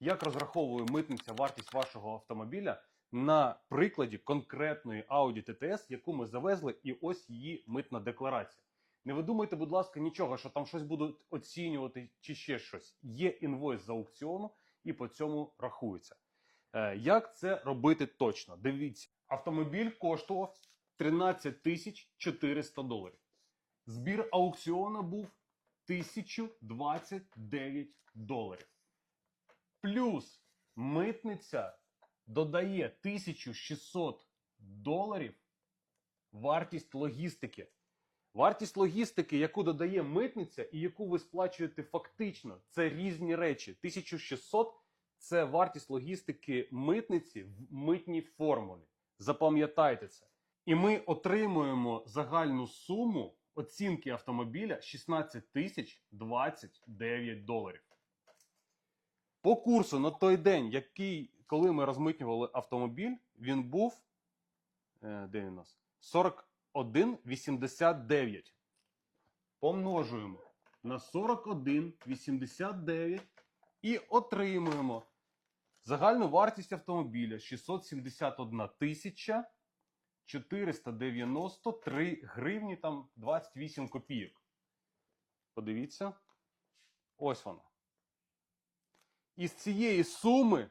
як розраховує митниця вартість вашого автомобіля на прикладі конкретної Audi TTS, яку ми завезли, і ось її митна декларація. Не видумайте, будь ласка, нічого, що там щось будуть оцінювати чи ще щось. Є інвойс з аукціону і по цьому рахується. Е, Як це робити точно? Дивіться, автомобіль коштував 13 тисяч 400 доларів. Збір аукціону був 1029 доларів. Плюс митниця додає 1600 доларів вартість логістики. Вартість логістики, яку додає митниця і яку ви сплачуєте фактично, це різні речі. 1600 це вартість логістики митниці в митній формулі. Запам'ятайте це. І ми отримуємо загальну суму оцінки автомобіля 16 тисяч 29 доларів. По курсу на той день, який, коли ми розмитнювали автомобіль, він був. Е, де він у нас? 41,89. Помножуємо на 41,89 і отримуємо загальну вартість автомобіля 671 тисяча 493 гривні там 28 копійок. Подивіться. Ось вона. І з цієї суми,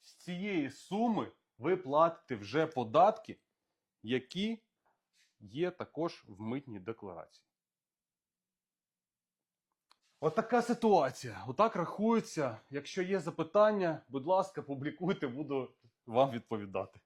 з цієї суми ви платите вже податки, які є також в митній декларації. Отака ситуація. Отак рахується. Якщо є запитання, будь ласка, публікуйте, буду вам відповідати.